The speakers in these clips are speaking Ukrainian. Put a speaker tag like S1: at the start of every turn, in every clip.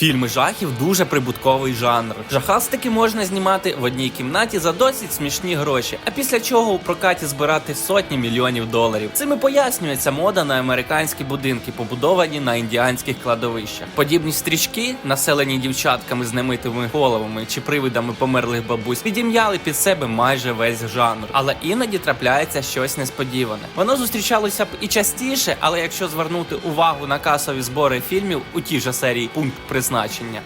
S1: Фільми жахів дуже прибутковий жанр. Жахастики можна знімати в одній кімнаті за досить смішні гроші, а після чого у прокаті збирати сотні мільйонів доларів. Цим і пояснюється мода на американські будинки, побудовані на індіанських кладовищах. Подібні стрічки, населені дівчатками з немитими головами чи привидами померлих бабусь, підім'яли під себе майже весь жанр. Але іноді трапляється щось несподіване. Воно зустрічалося б і частіше, але якщо звернути увагу на касові збори фільмів у тій же серії пункт призначення,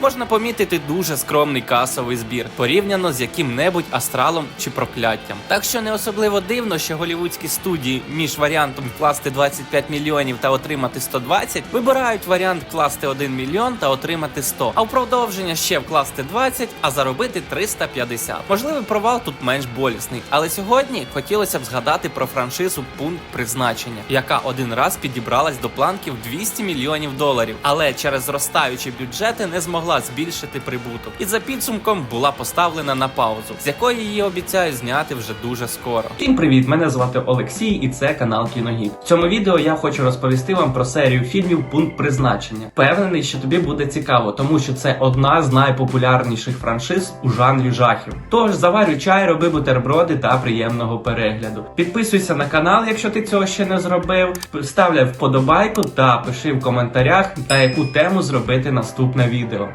S1: можна помітити дуже скромний касовий збір порівняно з яким-небудь астралом чи прокляттям. Так що не особливо дивно, що голівудські студії між варіантом вкласти 25 мільйонів та отримати 120 вибирають варіант вкласти 1 мільйон та отримати 100, а в продовження ще вкласти 20, а заробити 350. Можливий провал тут менш болісний, але сьогодні хотілося б згадати про франшизу пункт призначення, яка один раз підібралась до планків 200 мільйонів доларів, але через зростаючі бюджети не змогла збільшити прибуток. І за підсумком була поставлена на паузу, з якої її обіцяють зняти вже дуже скоро. Всім привіт! Мене звати Олексій, і це канал Кіногід. В цьому відео я хочу розповісти вам про серію фільмів Пункт призначення. Впевнений, що тобі буде цікаво, тому що це одна з найпопулярніших франшиз у жанрі жахів. Тож заварюй чай, роби бутерброди та приємного перегляду. Підписуйся на канал, якщо ти цього ще не зробив. Ставляй вподобайку та пиши в коментарях, на яку тему зробити наступне відео.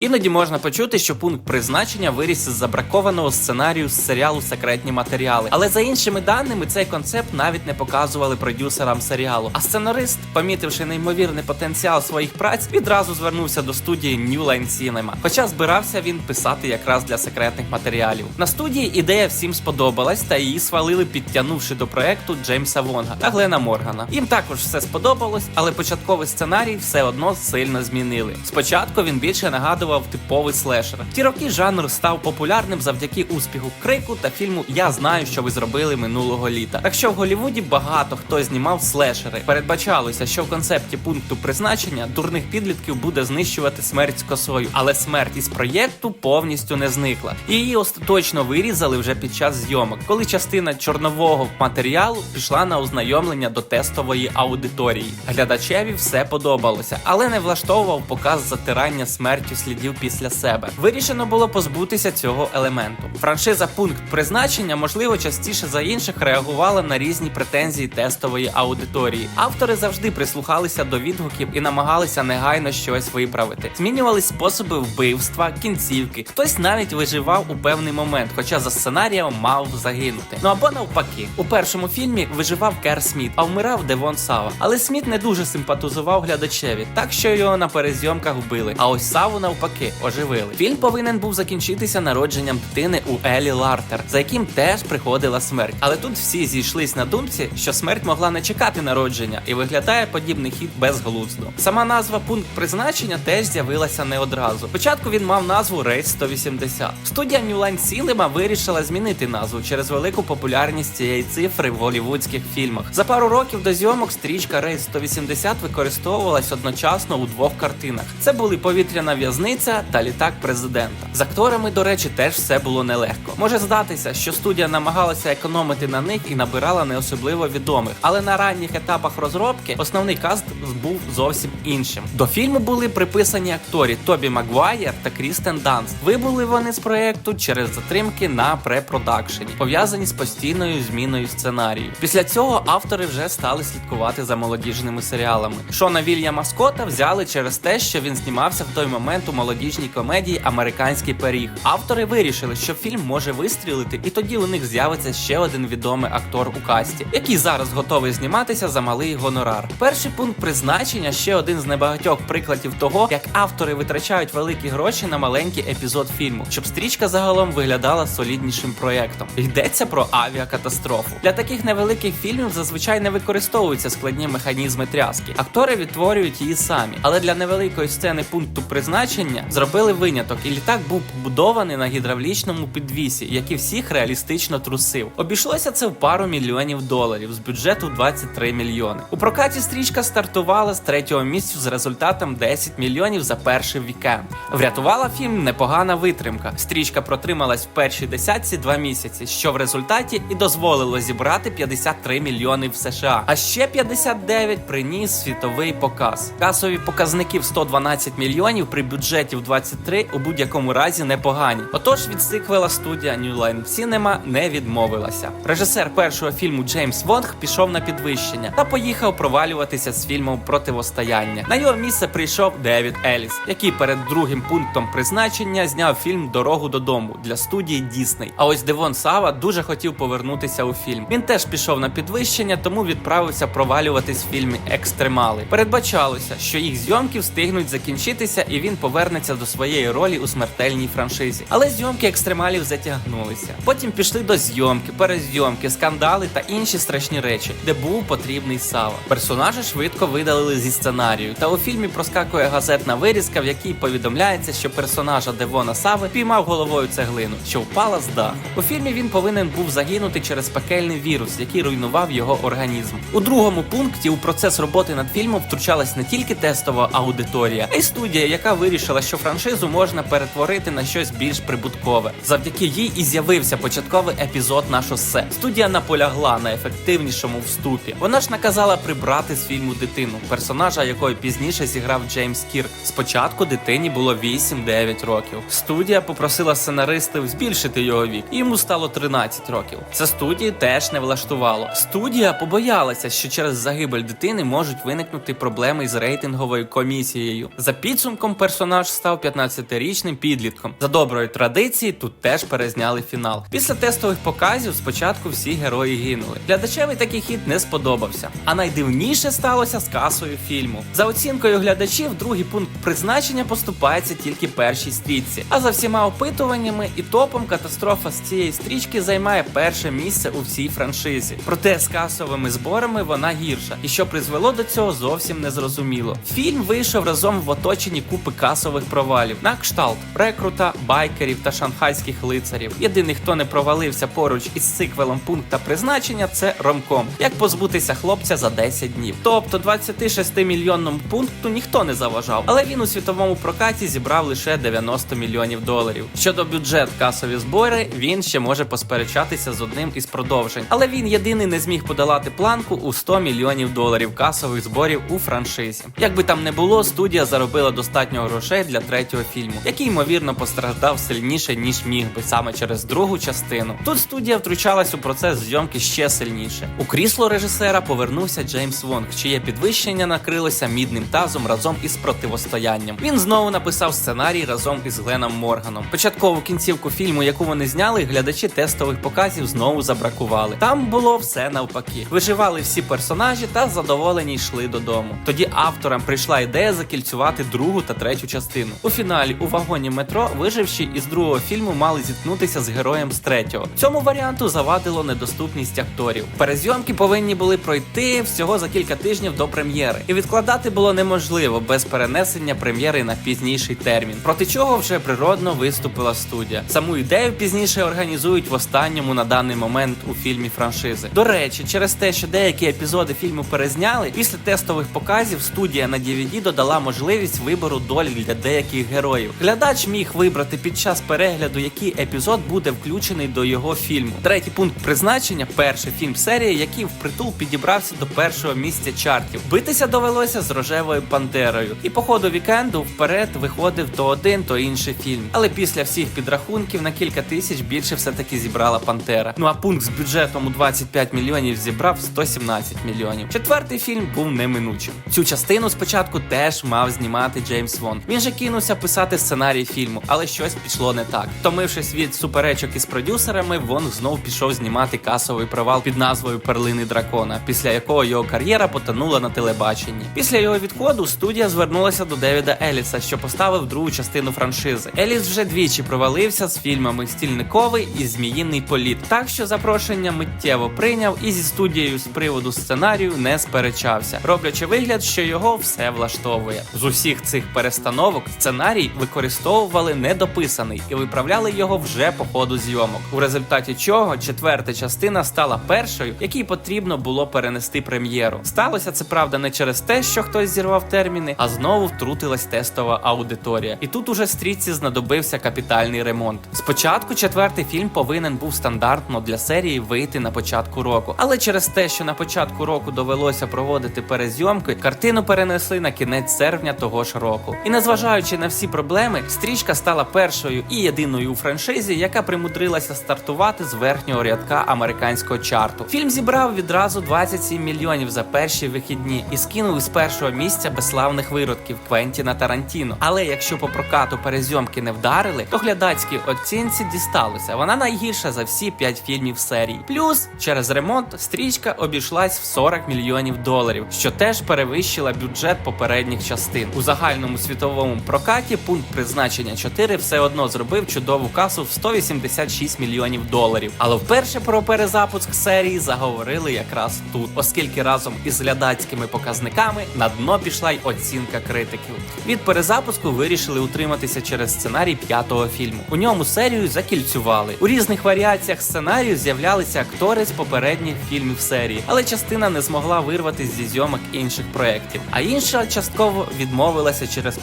S1: Іноді можна почути, що пункт призначення виріс із забракованого сценарію з серіалу Секретні матеріали. Але за іншими даними, цей концепт навіть не показували продюсерам серіалу. А сценарист, помітивши неймовірний потенціал своїх праць, відразу звернувся до студії New Line Cinema. Хоча збирався він писати якраз для секретних матеріалів. На студії ідея всім сподобалась, та її свалили, підтягнувши до проекту Джеймса Вонга та Глена Моргана. Їм також все сподобалось, але початковий сценарій все одно сильно змінили. Спочатку він більше нагадував типовий слешер. В ті роки жанр став популярним завдяки успіху крику та фільму Я знаю, що ви зробили минулого літа. Так що в Голлівуді багато хто знімав слешери. Передбачалося, що в концепті пункту призначення дурних підлітків буде знищувати смерть з косою, але смерть із проєкту повністю не зникла. Її остаточно вирізали вже під час зйомок, коли частина чорнового матеріалу пішла на ознайомлення до тестової аудиторії. Глядачеві все подобалося, але не влаштовував показ затирання смертю слідів після себе. Вирішено було позбутися цього елементу. Франшиза пункт призначення, можливо, частіше за інших реагувала на різні претензії тестової аудиторії. Автори завжди прислухалися до відгуків і намагалися негайно щось виправити. Змінювались способи вбивства, кінцівки. Хтось навіть виживав у певний момент, хоча за сценарієм мав загинути. Ну або навпаки, у першому фільмі виживав Кер Сміт, а вмирав Девон Сава. Але Сміт не дуже симпатизував глядачеві, так що його на перезйомках вбили. А ось Саву навпаки оживили. Фільм повинен був закінчитися народженням дитини у Елі Лартер, за яким теж приходила смерть. Але тут всі зійшлись на думці, що смерть могла не чекати народження, і виглядає подібний хід безглуздо. Сама назва пункт призначення теж з'явилася не одразу. Спочатку він мав назву Рейс 180. Студія New Line Cinema вирішила змінити назву через велику популярність цієї цифри в голівудських фільмах. За пару років до зйомок стрічка Рейс 180 використовувалась одночасно у двох картинах. Це були повітряна в'язниця та літак президента. З акторами, до речі, теж все було нелегко. Може здатися, що студія намагалася економити на них і набирала не особливо відомих, але на ранніх етапах розробки основний каст був зовсім іншим. До фільму були приписані актори Тобі Магуайер та Крістен Данст. Вибули вони з проекту через затримки на препродакшені, пов'язані з постійною зміною сценарію. Після цього автори вже стали слідкувати за молодіжними серіалами. Шона Вільяма Скотта взяли через те, що він знімався в той момент у молодіжній комедії Американський пиріг. Автори вирішили, що фільм може вистрілити, і тоді у них з'явиться ще один відомий актор у касті, який зараз готовий зніматися за малий гонорар. Перший пункт призначення ще один з небагатьох прикладів того, як автори витрачають великі гроші на маленький епізод фільму, щоб стрічка загалом виглядала соліднішим проєктом. Йдеться про авіакатастрофу. Для таких невеликих фільмів зазвичай не використовуються складні механізми тряски. Актори відтворюють її самі, але для невеликої сцени пункту призначення падіння. Зробили виняток, і літак був побудований на гідравлічному підвісі, який всіх реалістично трусив. Обійшлося це в пару мільйонів доларів з бюджету 23 мільйони. У прокаті стрічка стартувала з третього місця з результатом 10 мільйонів за перший вікенд. Врятувала фільм непогана витримка. Стрічка протрималась в першій десятці два місяці, що в результаті і дозволило зібрати 53 мільйони в США. А ще 59 приніс світовий показ. Касові показники в 112 мільйонів при бюджеті в 23 у будь-якому разі непогані. Отож від сиквела студія New Line Cinema не відмовилася. Режисер першого фільму Джеймс Вонг пішов на підвищення та поїхав провалюватися з фільмом Противостояння. На його місце прийшов Девід Еліс, який перед другим пунктом призначення зняв фільм Дорогу додому для студії Дісней. А ось Девон Сава дуже хотів повернутися у фільм. Він теж пішов на підвищення, тому відправився провалюватись в фільмі Екстремали. Передбачалося, що їх зйомки встигнуть закінчитися, і він повернеться до своєї ролі у смертельній франшизі. Але зйомки екстремалів затягнулися. Потім пішли до зйомки, перезйомки, скандали та інші страшні речі, де був потрібний Сава. Персонажа швидко видалили зі сценарію. Та у фільмі проскакує газетна вирізка, в якій повідомляється, що персонажа Девона Сави піймав головою цеглину, що впала з даху. У фільмі він повинен був загинути через пекельний вірус, який руйнував його організм. У другому пункті у процес роботи над фільмом втручалась не тільки тестова аудиторія, а й студія, яка вирішила, що франшизу можна перетворити на щось більш прибуткове. Завдяки їй і з'явився початковий епізод на шосе. Студія наполягла на ефективнішому вступі. Вона ж наказала прибрати з фільму дитину, персонажа якої пізніше зіграв Джеймс Кірк. Спочатку дитині було 8-9 років. Студія попросила сценаристів збільшити його вік, і йому стало 13 років. Це студії теж не влаштувало. Студія побоялася, що через загибель дитини можуть виникнути проблеми з рейтинговою комісією. За підсумком персонаж став 15-річним підлітком. За доброї традиції тут теж перезняли фінал. Після тестових показів спочатку всі герої гинули. Глядачеві такий хід не сподобався. А найдивніше сталося з касою фільму. За оцінкою глядачів, другий пункт призначення поступається тільки першій стрічці. А за всіма опитуваннями і топом катастрофа з цієї стрічки займає перше місце у всій франшизі. Проте з касовими зборами вона гірша, і що призвело до цього зовсім не зрозуміло. Фільм вийшов разом в оточенні купи касових провалів на кшталт рекрута, байкерів та шанхайських лицарів. Єдиний, хто не провалився поруч із сиквелом пункта призначення, це ромком. Як позбутися хлопця за 10 днів. Тобто 26 мільйонному пункту ніхто не заважав, але він у світовому прокаті зібрав лише 90 мільйонів доларів. Щодо бюджет касові збори, він ще може посперечатися з одним із продовжень, але він єдиний не зміг подолати планку у 100 мільйонів доларів касових зборів у франшизі. Як би там не було, студія заробила достатньо грошей для третього фільму, який ймовірно постраждав сильніше ніж міг би саме через другу частину. Тут студія втручалась у процес зйомки ще сильніше. У крісло режисера повернувся Джеймс Вонг, чиє підвищення накрилося мідним тазом разом із противостоянням. Він знову написав сценарій разом із Гленом Морганом. Початкову кінцівку фільму, яку вони зняли, глядачі тестових показів знову забракували. Там було все навпаки. Виживали всі персонажі та задоволені йшли додому. Тоді авторам прийшла ідея закільцювати другу та третю частину. У фіналі у вагоні метро виживші із другого фільму мали зіткнутися з героєм з третього. Цьому варіанту завадило недоступність акторів. Перезйомки повинні були пройти всього за кілька тижнів до прем'єри, і відкладати було неможливо без перенесення прем'єри на пізніший термін. Проти чого вже природно виступила студія. Саму ідею пізніше організують в останньому на даний момент у фільмі франшизи. До речі, через те, що деякі епізоди фільму перезняли, після тестових показів студія на DVD додала можливість вибору долі для деяких героїв. Глядач міг вибрати під час перегляду, який епізод буде включений до його фільму. Третій пункт призначення перший фільм серії, який впритул підібрався до першого місця чартів. Битися довелося з рожевою пантерою, і по ходу вікенду вперед виходив то один, то інший фільм. Але після всіх підрахунків на кілька тисяч більше все-таки зібрала пантера. Ну а пункт з бюджетом у 25 мільйонів зібрав 117 мільйонів. Четвертий фільм був неминучим. Цю частину спочатку теж мав знімати Джеймс Вон. Він же кинувся писати сценарій фільму, але щось пішло не так. Втомившись від суперечок із продюсерами, Вон знов пішов знімати касовий провал під назвою Перлини дракона, після якого його кар'єра потонула на телебаченні. Після його відходу студія звернулася до Девіда Еліса, що поставив другу частину франшизи. Еліс вже двічі провалився з фільмами Стільниковий і Зміїний політ. Так що запрошення миттєво прийняв і зі студією з приводу сценарію не сперечався, роблячи вигляд, що його все влаштовує. З усіх цих перестановок зйомок сценарій використовували недописаний і виправляли його вже по ходу зйомок. У результаті чого четверта частина стала першою, якій потрібно було перенести прем'єру. Сталося це правда не через те, що хтось зірвав терміни, а знову втрутилась тестова аудиторія. І тут уже стрічці знадобився капітальний ремонт. Спочатку четвертий фільм повинен був стандартно для серії вийти на початку року, але через те, що на початку року довелося проводити перезйомки, картину перенесли на кінець серпня того ж року. І незважаючи на всі проблеми, стрічка стала першою і єдиною у франшизі, яка примудрилася стартувати з верхнього рядка американського чарту. Фільм зібрав відразу 27 мільйонів за перші вихідні і скинув із першого місця безславних виродків Квентіна Тарантіно. Але якщо по прокату перезйомки не вдарили, то глядацькій оцінці дісталося. Вона найгірша за всі 5 фільмів серії. Плюс через ремонт стрічка обійшлась в 40 мільйонів доларів, що теж перевищила бюджет попередніх частин. У загальному світовому прокаті пункт призначення 4 все одно зробив чудову касу в 186 мільйонів доларів. Але вперше про перезапуск серії заговорили якраз тут, оскільки разом із глядацькими показниками на дно пішла й оцінка критиків. Від перезапуску вирішили утриматися через сценарій п'ятого фільму. У ньому серію закільцювали. У різних варіаціях сценарію з'являлися актори з попередніх фільмів серії, але частина не змогла вирватися зі зйомок інших проєктів, а інша частково відмовилася через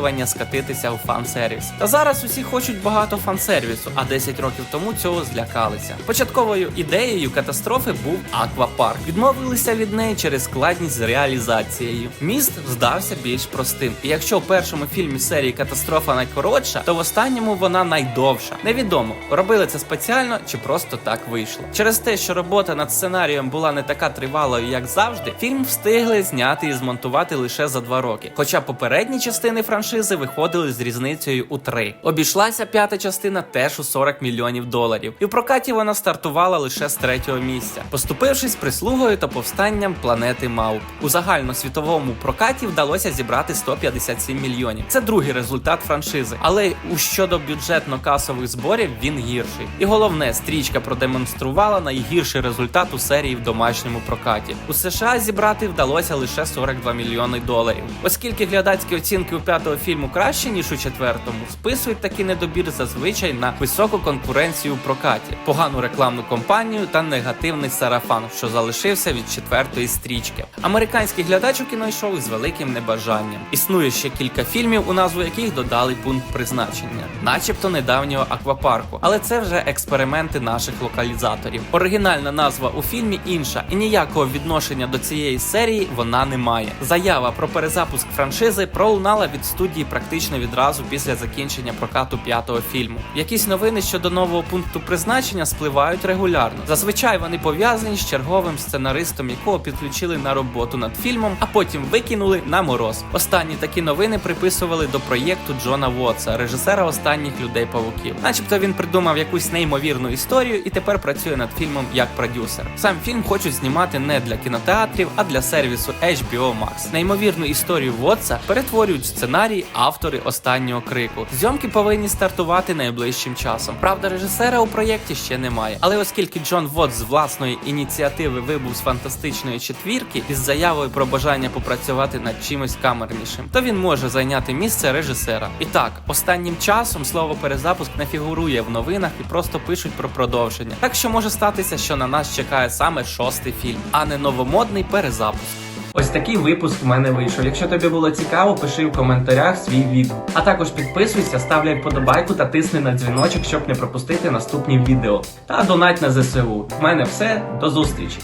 S1: побоювання скатитися у фан-сервіс. Та зараз усі хочуть багато фан-сервісу, а 10 років тому цього злякалися. Початковою ідеєю катастрофи був аквапарк. Відмовилися від неї через складність з реалізацією. Міст здався більш простим. І якщо у першому фільмі серії катастрофа найкоротша, то в останньому вона найдовша. Невідомо, робили це спеціально чи просто так вийшло. Через те, що робота над сценарієм була не така тривалою, як завжди, фільм встигли зняти і змонтувати лише за два роки. Хоча попередні частини франшизи виходили з різницею у три. Обійшлася п'ята частина теж у 40 мільйонів доларів, і в прокаті вона стартувала лише з третього місця, поступившись прислугою та повстанням планети Мауп. У загальносвітовому прокаті вдалося зібрати 157 мільйонів. Це другий результат франшизи, але у щодо бюджетно-касових зборів він гірший. І головне, стрічка продемонструвала найгірший результат у серії в домашньому прокаті. У США зібрати вдалося лише 42 мільйони доларів. Оскільки глядацькі оцінки у п'ятого фільму краще ніж у четвертому, списують такий недобір зазвичай на високу конкуренцію у прокаті, погану рекламну кампанію та негативний сарафан, що залишився від четвертої стрічки. Американський глядач у кіно йшов із великим небажанням. Існує ще кілька фільмів, у назву яких додали пункт призначення, начебто недавнього аквапарку, але це вже експерименти наших локалізаторів. Оригінальна назва у фільмі інша, і ніякого відношення до цієї серії вона не має. Заява про перезапуск франшизи пролунала від студії практично відразу після закінчення прокату п'ятого фільму. Якісь новини щодо нового пункту призначення спливають регулярно. Зазвичай вони пов'язані з черговим сценаристом, якого підключили на роботу над фільмом, а потім викинули на мороз. Останні такі новини приписували до проєкту Джона Вотса, режисера останніх людей павуків. Начебто він придумав якусь неймовірну історію і тепер працює над фільмом як продюсер. Сам фільм хочуть знімати не для кінотеатрів, а для сервісу HBO Max. Неймовірну історію Вотса перетворюють сценарій автори останнього крику. Зйомки повинні стартувати найближчим часом. Правда, режисера у проєкті ще немає. Але оскільки Джон Вотс з власної ініціативи вибув з фантастичної четвірки із заявою про бажання попрацювати над чимось камернішим, то він може зайняти місце режисера. І так, останнім часом слово перезапуск не фігурує в новинах і просто пишуть про продовження. Так що може статися, що на нас чекає саме шостий фільм, а не новомодний перезапуск. Ось такий випуск в мене вийшов. Якщо тобі було цікаво, пиши в коментарях свій відгук. А також підписуйся, ставляй вподобайку та тисни на дзвіночок, щоб не пропустити наступні відео. Та донать на ЗСУ. В мене все, до зустрічі!